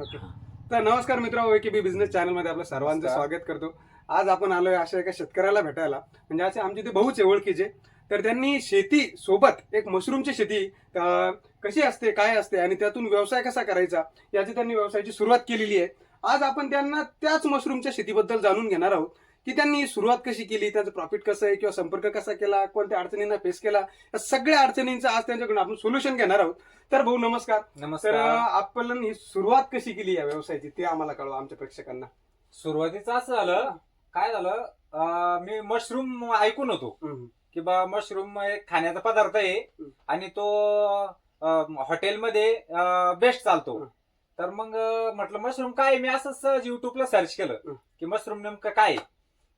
Okay तर नमस्कार मित्र बी बिझनेस चॅनलमध्ये आपलं सर्वांचं. स्वागत करतो. आज आपण आलोय अशा एका शेतकऱ्याला भेटायला. म्हणजे असे आमचे ते भाऊच आहे ओळखीचे. तर त्यांनी शेती सोबत एक मशरूमची शेती अं, कशी असते काय असते आणि त्यातून व्यवसाय कसा करायचा याची त्यांनी व्यवसायाची सुरुवात केलेली आहे. आज आपण त्यांना त्याच मशरूमच्या शेतीबद्दल जाणून घेणार आहोत. की त्यांनी सुरुवात कशी केली त्याचं प्रॉफिट कसं आहे किंवा संपर्क कसा केला कोणत्या अडचणींना फेस केला या सगळ्या अडचणींचं आज त्यांच्याकडून आपण सोल्युशन घेणार आहोत तर भाऊ नमस्कार तर नमस्कार आपण ही सुरुवात कशी केली या व्यवसायाची ते आम्हाला कळवा आमच्या प्रेक्षकांना सुरुवातीचं असं झालं काय झालं अं, मी मशरूम ऐकून होतो हम्म. की बा मशरूम एक खाण्याचा पदार्थ आहे. आणि तो अं, हॉटेलमध्ये बेस्ट चालतो. तर मग अं, म्हटलं मशरूम काय आहे? मी असंच युट्यूबला सर्च केलं. की मशरूम नेमकं काय आहे?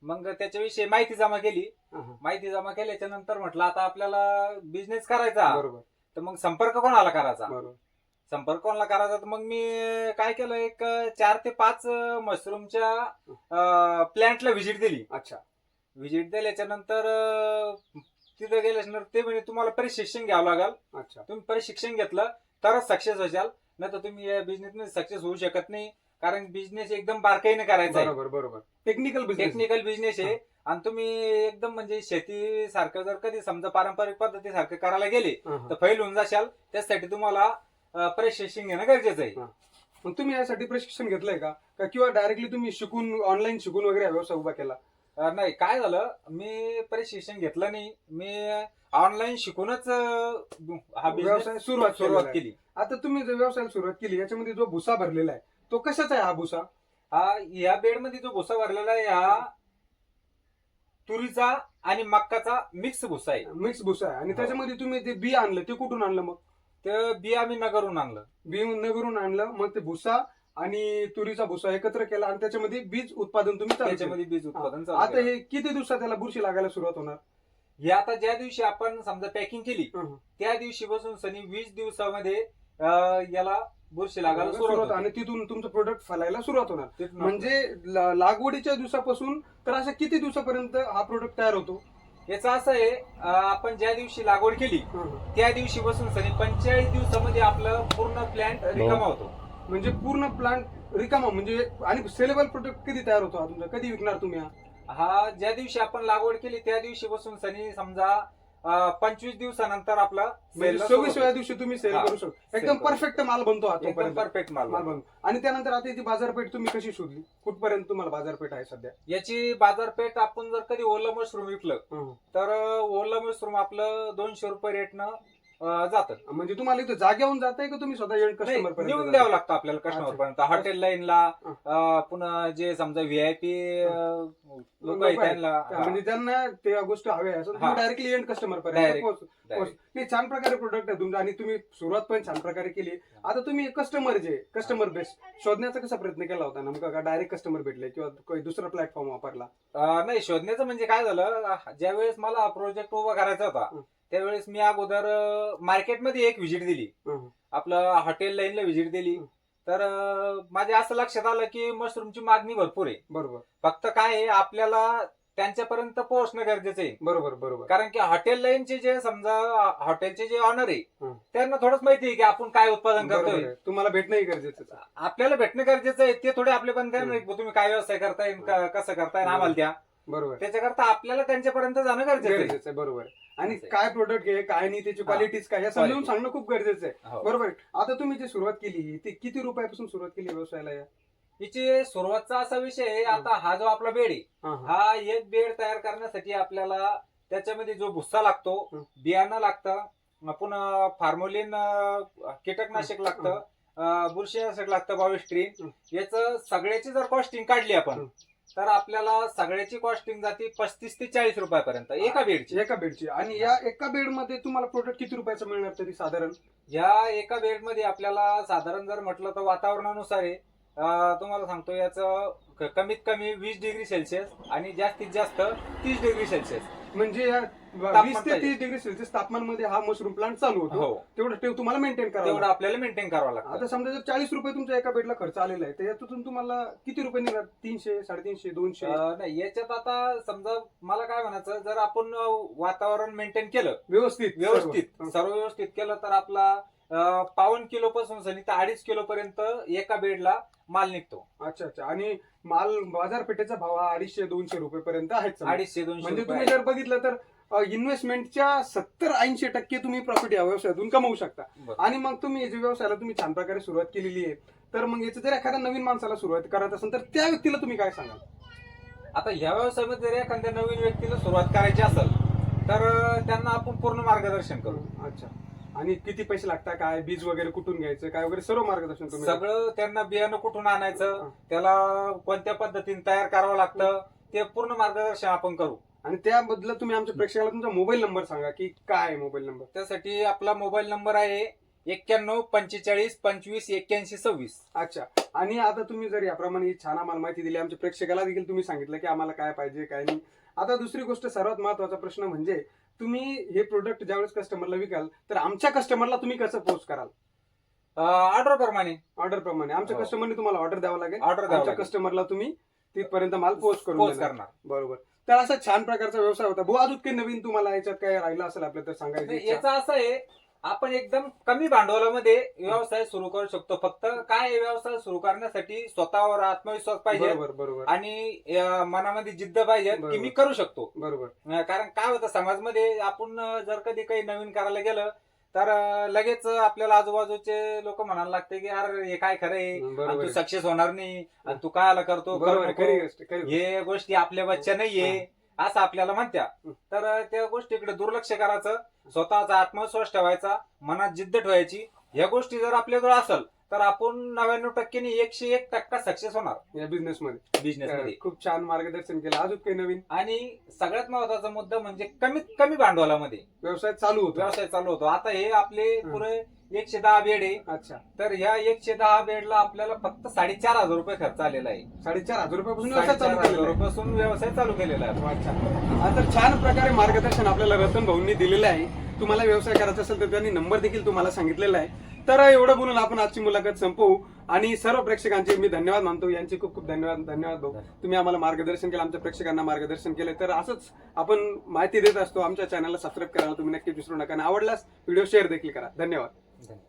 मग त्याच्याविषयी माहिती जमा केली. हा. माहिती जमा केल्याच्यानंतर म्हटलं आता आपल्याला बिझनेस करायचा. बरोबर. तर मग संपर्क कोणाला करायचा? बरोबर. संपर्क कोणाला करायचा? तर मग मी काय केलं एक चार ते पाच मशरूमच्या प्लॅन्टला व्हिजिट दिली. अच्छा. व्हिजिट दिल्याच्या नंतर तिथे गेल्याच्यानंतर ते म्हणे तुम्हाला प्रशिक्षण घ्यावं लागेल. अच्छा. तुम्ही प्रशिक्षण घेतलं तरच सक्सेस व्हाल नाही तर तुम्ही या बिझनेस मध्ये सक्सेस होऊ शकत नाही. कारण बिझनेस एकदम बारकाईने करायचा आहे. बरोबर बरोबर. टेक्निकल बिझनेस टेक्निकल बिझनेस आहे. आणि तुम्ही एकदम म्हणजे शेती सारखं जर कधी समजा पारंपरिक पद्धतीसारखं करायला गेले तर फैल होऊन जाशाल. त्यासाठी तुम्हाला प्रशिक्षण घेणं गरजेचं आहे. मग तुम्ही यासाठी प्रशिक्षण घेतलंय का? का किंवा डायरेक्टली तुम्ही शिकून ऑनलाईन शिकून वगैरे हा व्यवसाय उभा केला? नाही. काय झालं? मी प्रशिक्षण घेतलं नाही. मी ऑनलाईन शिकूनच हा व्यवसाय सुरुवात सुरुवात. केली. आता तुम्ही जो व्यवसायाला सुरुवात केली याच्यामध्ये जो भुसा भरलेला आहे तो कशाचा आहे हा भुसा हा या बेडमध्ये जो भुसा भरलेला आहे हा तुरीचा आणि मक्काचा मिक्स भुसा आहे मिक्स भुसा आहे आणि हो. त्याच्यामध्ये तुम्ही ते बी आणलं ते कुठून आणलं मग ते बी आम्ही नगरून आणलं बी नगरून आणलं मग ते भुसा आणि तुरीचा भुसा एकत्र केला आणि त्याच्यामध्ये बीज उत्पादन तुम्ही चालू केलं. त्याच्यामध्ये बीज उत्पादन चालू आता केलं. हे किती दिवसात त्याला बुरशी लागायला सुरुवात होणार हे आता ज्या दिवशी आपण समजा पॅकिंग केली. त्या दिवशी बसून सनी वीस दिवसामध्ये अं, याला बुरशी लागायला सुरुवात. आणि तिथून तुमचं प्रोडक्ट फलायला सुरुवात होणार. म्हणजे ला- लागवडीच्या दिवसापासून तर अशा किती दिवसापर्यंत हा प्रोडक्ट तयार होतो? याचं असं आहे अं, आपण ज्या दिवशी लागवड केली हं, हं. त्या दिवशी बसून सनी पंचेचाळीस दिवसामध्ये आपलं पूर्ण प्लॅन्ट रिकामा होतो. म्हणजे पूर्ण प्लांट रिकामा म्हणजे आणि सेलेबल प्रोडक्ट कधी तयार होतो हा तुमचा? कधी विकणार तुम्ही हा? हा ज्या दिवशी आपण लागवड केली त्या दिवशी बसून सनी समजा पंचवीस दिवसानंतर आपला म्हणजे सव्वीसव्या दिवशी तुम्ही सेल करू शकता. एकदम. परफेक्ट माल बनतो हा एकदम परफेक्ट माल माल बनतो. आणि त्यानंतर आता याची बाजारपेठ तुम्ही कशी शोधली? कुठपर्यंत तुम्हाला बाजारपेठ आहे सध्या? याची बाजारपेठ आपण जर कधी ओला मशरूम विकलं. तर ओला मशरूम आपलं दोनशे रुपये रेटनं जातं. म्हणजे तुम्हाला इथं जाग्याहून जात आहे का तुम्ही स्वतः नाही, कस्टमर नेऊन द्यावं लागतं आपल्याला कस्टमर. पर्यंत. हॉटेल लाईनला. पुन्हा जे समजा व्हीआयपी लोक आहेत आहेत. त्यांना. म्हणजे ज्यांना त्या गोष्टी हव्या असं. डायरेक्टली एंड कस्टमर पर्यंत. नाही छान प्रकारे प्रोडक्ट आहे तुमचा. आणि तुम्ही सुरुवात पण छान प्रकारे केली. आता तुम्ही कस्टमर जे कस्टमर बेस शोधण्याचा कसा प्रयत्न केला होता नेमका? का डायरेक्ट कस्टमर भेटले किंवा काही दुसरा प्लॅटफॉर्म वापरला? नाही शोधण्याचं म्हणजे काय झालं? ज्या वेळेस मला प्रोजेक्ट उभा करायचा होता. त्यावेळेस मी अगोदर मार्केटमध्ये एक व्हिजिट दिली. आपलं हॉटेल लाईनला व्हिजिट दिली. तर माझ्या असं लक्षात आलं की मशरूमची मागणी भरपूर आहे बरोबर फक्त काय आहे आपल्याला त्यांच्यापर्यंत पोहोचणं गरजेचं आहे बरोबर बरोबर कारण की हॉटेल लाईनचे जे समजा हॉटेलचे जे ऑनर आहे. त्यांना थोडंच माहिती आहे की आपण काय उत्पादन करतोय. तुम्हाला भेटणंही गरजेचं आहे. आपल्याला भेटणं गरजेचं आहे ते थोडे आपले पण. तुम्ही काय व्यवसाय करताय कसं करताय आम्हाला द्या बरोबर. त्याच्याकरता आपल्याला त्यांच्यापर्यंत जाणं गरजेचं आहे गरजेचं आहे बरोबर. आणि आहे. काय प्रोडक्ट आहे काय नाही त्याची हा. क्वालिटीज काय हे Quality. सांगणं खूप गरजेचं आहे हो. बरोबर आहे. आता तुम्ही जी सुरुवात केली ती किती रुपयापासून सुरुवात केली व्यवसायाला या हिची सुरुवातचा असा विषय आहे आता हा जो आपला बेड आहे हा, हा. हा एक बेड तयार करण्यासाठी आपल्याला त्याच्यामध्ये जो भुस्सा लागतो. बियाणं लागतं पुन्हा फार्मोलिन अं, कीटकनाशक लागतं बुरशीनाशक लागतं बायोस्ट्रीन हं. याचं सगळ्याची जर कॉस्टिंग काढली आपण हं. तर आपल्याला सगळ्याची कॉस्टिंग जाते पस्तीस ते चाळीस रुपयापर्यंत एका बेडची एका बेडची आणि या एका बेडमध्ये तुम्हाला प्रोडक्ट किती रुपयाचं मिळणार तरी साधारण? या एका बेडमध्ये आपल्याला साधारण जर म्हटलं तर वातावरणानुसार आहे अं, तुम्हाला सांगतो याचं क- कमीत कमी वीस डिग्री सेल्सिअस आणि जास्तीत जास्त तीस डिग्री सेल्सिअस म्हणजे या वीस ते. तीस डिग्री सेल्सिअस तापमानमध्ये हा मशरूम प्लांट चालू होतो हो तेवढं ठेव तुम्हाला मेंटेन करावं तेवढं लागतं. आपल्याला मेंटेन करावं लागतं आता समजा जर चाळीस रुपये तुमच्या एका बेडला खर्च आलेला आहे तर यातून तुम्हाला किती रुपये निघणार तीनशे साडेतीनशे दोनशे अं, नाही याच्यात आता समजा मला काय म्हणायचं जर आपण अं, वातावरण मेंटेन केलं व्यवस्थित व्यवस्थित सर्व. व्यवस्थित केलं तर आपला पाऊन किलो पासून सनी तर अडीच किलो पर्यंत एका बेडला माल निघतो. अच्छा अच्छा. आणि माल बाजारपेठेचा भाव हा अडीचशे दोनशे रुपये पर्यंत आहेच समजा. अडीचशे दोनशे म्हणजे रुपये तुम्ही जर बघितलं तर इन्व्हेस्टमेंटच्या सत्तर ऐंशी टक्के तुम्ही प्रॉफिट या व्यवसायातून कमवू शकता. बरं. आणि मग तुम्ही या व्यवसायाला तुम्ही छान प्रकारे सुरुवात केलेली आहे. तर मग याचं जर एखाद्या नवीन माणसाला सुरुवात करत असेल तर त्या व्यक्तीला तुम्ही काय सांगाल? आता ह्या व्यवसायामध्ये जर एखाद्या नवीन व्यक्तीला सुरुवात करायची असेल तर अं, त्यांना आपण पूर्ण मार्गदर्शन करू. अच्छा. आणि किती पैसे लागतात काय बीज वगैरे कुठून घ्यायचं काय वगैरे सर्व मार्गदर्शन तुम्ही सगळं त्यांना बियाणं कुठून आणायचं. त्याला कोणत्या पद्धतीने तयार करावं लागतं ते पूर्ण मार्गदर्शन आपण करू. आणि त्याबद्दल तुम्ही आमच्या प्रेक्षकाला तुमचा मोबाईल नंबर सांगा की काय मोबाईल नंबर? त्यासाठी आपला मोबाईल नंबर आहे एक्क्याण्णव पंचेचाळीस पंचवीस एक्क्याऐंशी सव्वीस. अच्छा. आणि आता तुम्ही जर याप्रमाणे ही छान आम्हाला माहिती दिली आमच्या प्रेक्षकाला देखील तुम्ही सांगितलं की आम्हाला काय पाहिजे काय नाही. आता दुसरी गोष्ट सर्वात महत्त्वाचा प्रश्न म्हणजे तुम्ही हे प्रोडक्ट ज्यावेळेस कस्टमरला विकाल तर आमच्या कस्टमरला तुम्ही कसं पोस्ट कराल ऑर्डर प्रमाणे ऑर्डर प्रमाणे आमच्या हो. कस्टमरनी तुम्हाला ऑर्डर द्यावा लागेल ऑर्डर द्यावं आमच्या लागेल. कस्टमरला तुम्ही तिथपर्यंत माल पोस्ट करून पोस्ट देणार. करणार बरोबर तर असा छान प्रकारचा व्यवसाय होता भाऊ अजून काही नवीन तुम्हाला याच्यात काय राहिलं असेल आपलं तर सांगायचं नाही, इच्छा? याचं असं आहे आपण एकदम कमी भांडवलामध्ये व्यवसाय सुरू करू शकतो. फक्त काय व्यवसाय सुरू करण्यासाठी स्वतःवर आत्मविश्वास पाहिजे बरोबर बरोबर. आणि अं, मनामध्ये जिद्द पाहिजे की बरोबर. मी करू शकतो. बरोबर. अं, कारण काय होतं समाजमध्ये आपण अं, जर कधी काही नवीन करायला गेलं तर अं, लगेच आपल्याला आजूबाजूचे लोक म्हणायला लागते की अरे हे काय खरं आहे? आणि बरोबर तू सक्सेस होणार नाही. आणि तू काय आला करतो करू बरोबर नको. खरी गोष्ट खरी गोष्ट. हे गोष्टी आपल्या बच्च्या नाहीये. असं आपल्याला म्हणत्या. तर त्या गोष्टीकडे दुर्लक्ष करायचं. स्वतःचा आत्मविश्वास ठेवायचा. मनात जिद्द ठेवायची. या गोष्टी जर आपल्याजवळ असेल तर आपण नव्याण्णव टक्क्यांनी एकशे एक टक्का सक्सेस होणार. या बिझनेस मध्ये. बिझनेस मध्ये. खूप छान मार्गदर्शन केलं. अजून काही नवीन? आणि सगळ्यात महत्त्वाचा मुद्दा म्हणजे कमीत कमी भांडवलामध्ये. व्यवसाय चालू होतो. व्यवसाय चालू होतो. आता हे आपले पुरे एकशे दहा बेड आहे. अच्छा. तर ह्या एकशे दहा बेडला आपल्याला फक्त साडेचार हजार रुपये खर्च आलेला आहे. साडेचार हजार रुपयापासून व्यवसाय साडेचार चालू हजार केलेला आहे. रुपयापासून व्यवसाय चालू केलेला आहे. अच्छा. आता छान प्रकारे मार्गदर्शन आपल्याला रतन भाऊंनी दिलेलं आहे. तुम्हाला व्यवसाय करायचा असेल तर त्यांनी नंबर देखील तुम्हाला सांगितलेला आहे. तर एवढं बोलून आपण आजची मुलाखत संपवू. आणि सर्व प्रेक्षकांचे मी धन्यवाद मानतो. यांचे खूप खूप धन्यवाद धन्यवाद भाऊ. तुम्ही आम्हाला मार्गदर्शन केलं आमच्या प्रेक्षकांना मार्गदर्शन केलं. तर असंच आपण माहिती देत असतो. आमच्या चॅनलला सबस्क्राईब करायला तुम्ही नक्की विसरू नका. आणि आवडल्यास व्हिडिओ शेअर देखील करा. धन्यवाद. धन्यवाद.